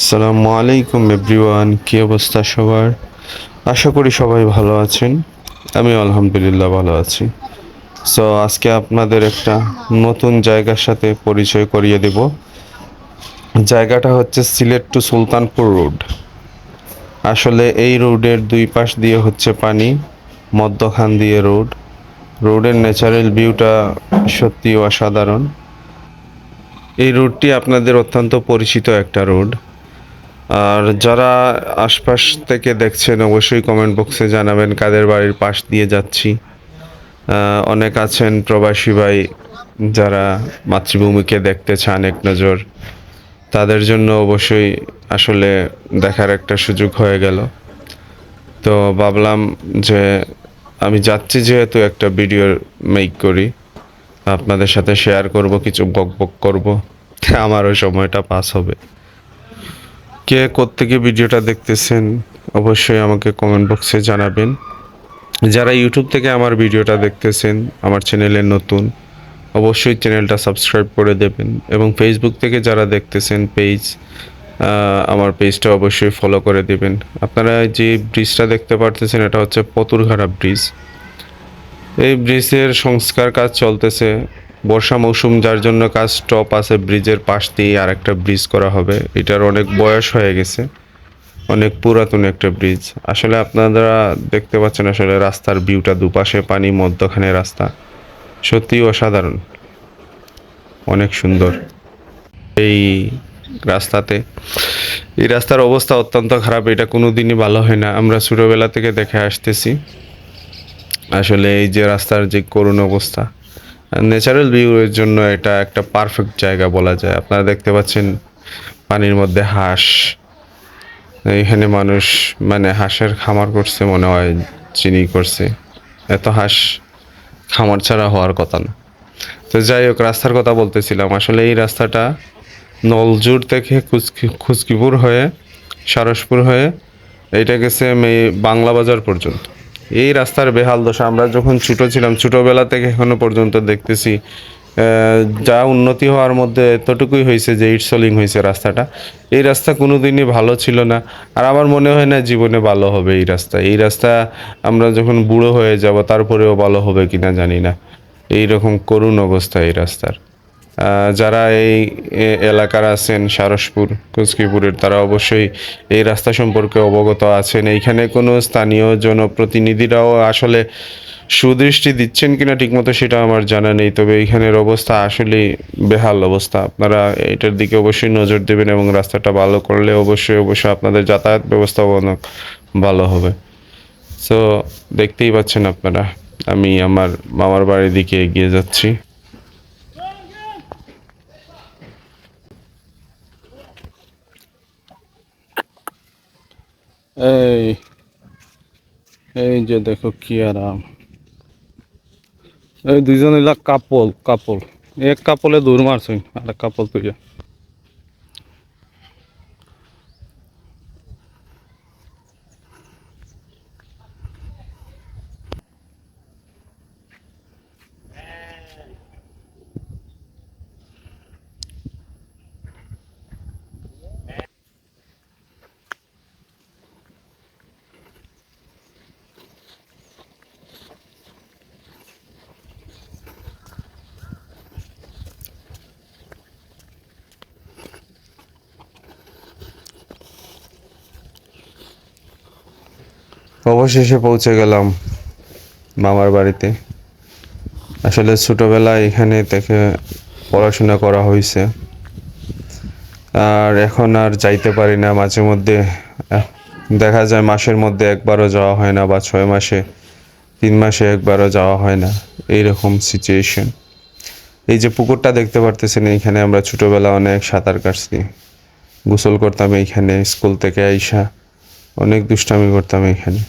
আসসালামু আলাইকুম এভরিওয়ান, কী অবস্থা সবার? আশা করি সবাই ভালো আছেন। আমি আলহামদুলিল্লাহ ভালো আছি। সো আজকে আপনাদের একটা নতুন জায়গার সাথে পরিচয় করিয়ে দেব। জায়গাটা হচ্ছে সিলেট টু সুলতানপুর রোড। আসলে এই রোডের দুই পাশ দিয়ে হচ্ছে পানি, মধ্যখান দিয়ে রোড। রোডের ন্যাচারাল ভিউটা সত্যি অসাধারণ। এই রোডটি আপনাদের অত্যন্ত পরিচিত একটা রোড। আর যারা আশপাশ থেকে দেখছেন, অবশ্যই কমেন্ট বক্সে জানাবেন কাদের বাড়ির পাশ দিয়ে যাচ্ছি। অনেক আছেন প্রবাসী ভাই যারা মাতৃভূমিকে দেখতে চান এক নজর। তাদের জন্য অবশ্যই আসলে দেখার একটা সুযোগ হয়ে গেল। তো ভাবলাম যে আমি যাচ্ছি যেহেতু একটা ভিডিও মেক করি। আপনাদের সাথে শেয়ার করব, কিছু বক বক করব। আমারও সময়টা পাস হবে। কে কোত্থেকে ভিডিওটা দেখতেছেন, অবশ্যই আমাকে কমেন্ট বক্সে জানাবেন। যারা ইউটিউব থেকে আমার ভিডিওটা দেখতেছেন, আমার চ্যানেলে নতুন, অবশ্যই চ্যানেলটা সাবস্ক্রাইব করে দেবেন এবং ফেসবুক থেকে যারা দেখতেছেন পেজ আমার পেজটা অবশ্যই ফলো করে দেবেন। আপনারা যে ব্রিজটা দেখতে পারতেছেন, এটা হচ্ছে পতুরঘাটা ব্রিজ এই ব্রিজের সংস্কার কাজ চলতেছে। বর্ষা মৌসুম, যার জন্য কাজ স্টপ আছে, ব্রিজের পাশ দিয়ে আর একটা ব্রিজ করা হবে। এটার অনেক বয়স হয়ে গেছে। অনেক পুরাতন একটা ব্রিজ। আসলে আপনারা দেখতে পাচ্ছেন, আসলে রাস্তার ভিউটা দুপাশে পানি, মধ্যখানে রাস্তা। সত্যিই অসাধারণ। অনেক সুন্দর এই রাস্তাতে। এই রাস্তার অবস্থা অত্যন্ত খারাপ। এটা কোনো দিনই ভালো হয় না। আমরা ছোটোবেলা থেকে দেখে আসতেছি। আসলে এই যে রাস্তার যে করুণ অবস্থা। ন্যাচারাল ভিউয়ের জন্য এটা একটা পারফেক্ট জায়গা বলা যায়। আপনারা দেখতে পাচ্ছেন পানির মধ্যে হাঁস। এখানে মানুষ মানে হাঁসের খামার করছে মনে হয়, চিনি করছে। এত হাঁস খামার ছাড়া হওয়ার কথা না। তো যাই হোক, রাস্তার কথা বলতেছিলাম। আসলে এই রাস্তাটা নলজুর থেকে খুচকি, খুচকিপুর হয়ে সারসপুর হয়ে এইটা গেছে বাংলা বাজার পর্যন্ত। এই রাস্তার বেহাল দশা। আমরা যখন ছোটো ছিলাম, ছোটোবেলা থেকে এখনও পর্যন্ত দেখতেছি যা উন্নতি হওয়ার মধ্যে এতটুকুই হয়েছে যে ইটসলিং হয়েছে রাস্তাটা। এই রাস্তা কোনো দিনই ভালো ছিল না। আর আমার মনে হয় না জীবনে ভালো হবে এই রাস্তা। এই রাস্তা আমরা যখন বুড়ো হয়ে যাব, তারপরেও ভালো হবে কিনা জানি না। এই রকম করুণ অবস্থা এই রাস্তার। যারা এই এলাকার আছেন, সারসপুর, কুচকিপুরের, তারা অবশ্যই এই রাস্তা সম্পর্কে অবগত আছেন। এইখানে কোনো স্থানীয় জনপ্রতিনিধিরাও আসলে সুদৃষ্টি দিচ্ছেন কিনা ঠিকমতো সেটা আমার জানা নেই, তবে এইখানের অবস্থা আসলেই বেহাল অবস্থা। আপনারা এটার দিকে অবশ্যই নজর দেবেন এবং রাস্তাটা ভালো করলে অবশ্যই অবশ্যই আপনাদের যাতায়াত ব্যবস্থা অনেক ভালো হবে। সো দেখতেই পাচ্ছেন আপনারা, আমি আমার মামার বাড়ির দিকে এগিয়ে যাচ্ছি। এই এই যে দেখো কি আরাম। এই দুইজন এলা কাপল কাপল এক কাপলে দৌড় মারছেন আর এক কাপল তুই অবশেষে পৌঁছে গেলাম মামার বাড়িতে। আসলে ছোটোবেলায় এখানে থেকে পড়াশোনা করা হয়েছে। আর এখন আর যাইতে পারি না, মাঝে মধ্যে দেখা যায় মাসের মধ্যে একবারও যাওয়া হয় না বা ছয় মাসে, তিন মাসে একবারও যাওয়া হয় না, এইরকম সিচুয়েশন এই যে পুকুরটা দেখতে পারতেছেন, এইখানে আমরা ছোটোবেলা অনেক সাঁতার কাটছি। গোসল করতাম এইখানে, স্কুল থেকে আইসা অনেক দুষ্টামি করতাম এইখানে।